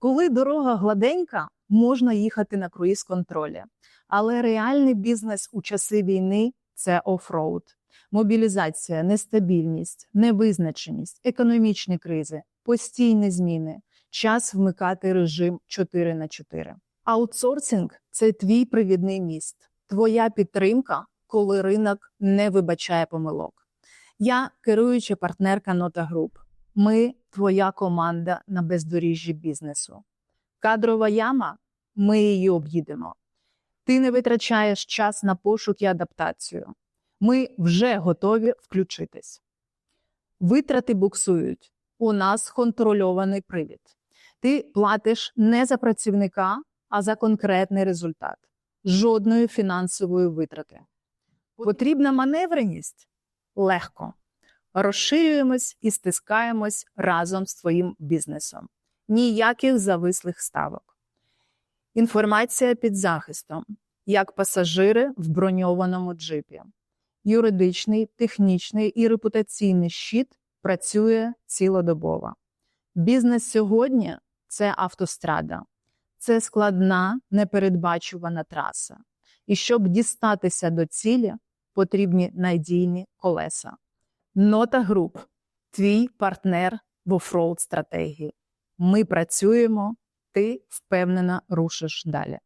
Коли дорога гладенька, можна їхати на круїз контролі. Але реальний бізнес у часи війни це офроуд. Мобілізація, нестабільність, невизначеність, економічні кризи, постійні зміни, час вмикати режим 4 на 4. Аутсорсинг це твій привідний міст, твоя підтримка, коли ринок не вибачає помилок. Я керуюча партнерка Нота Груп. Ми твоя команда на бездоріжжі бізнесу. Кадрова яма, ми її об'їдемо. Ти не витрачаєш час на пошук і адаптацію. Ми вже готові включитись. Витрати буксують. У нас контрольований привід. Ти платиш не за працівника, а за конкретний результат. Жодної фінансової витрати. Потрібна маневреність? Легко. Розширюємось і стискаємось разом з твоїм бізнесом. Ніяких завислих ставок. Інформація під захистом, як пасажири в броньованому джипі. Юридичний, технічний і репутаційний щит працює цілодобово. Бізнес сьогодні це автострада, це складна, непередбачувана траса. І щоб дістатися до цілі, потрібні надійні колеса. Нота груп твій партнер в офроуд стратегії. Ми працюємо, ти впевнено рушиш далі.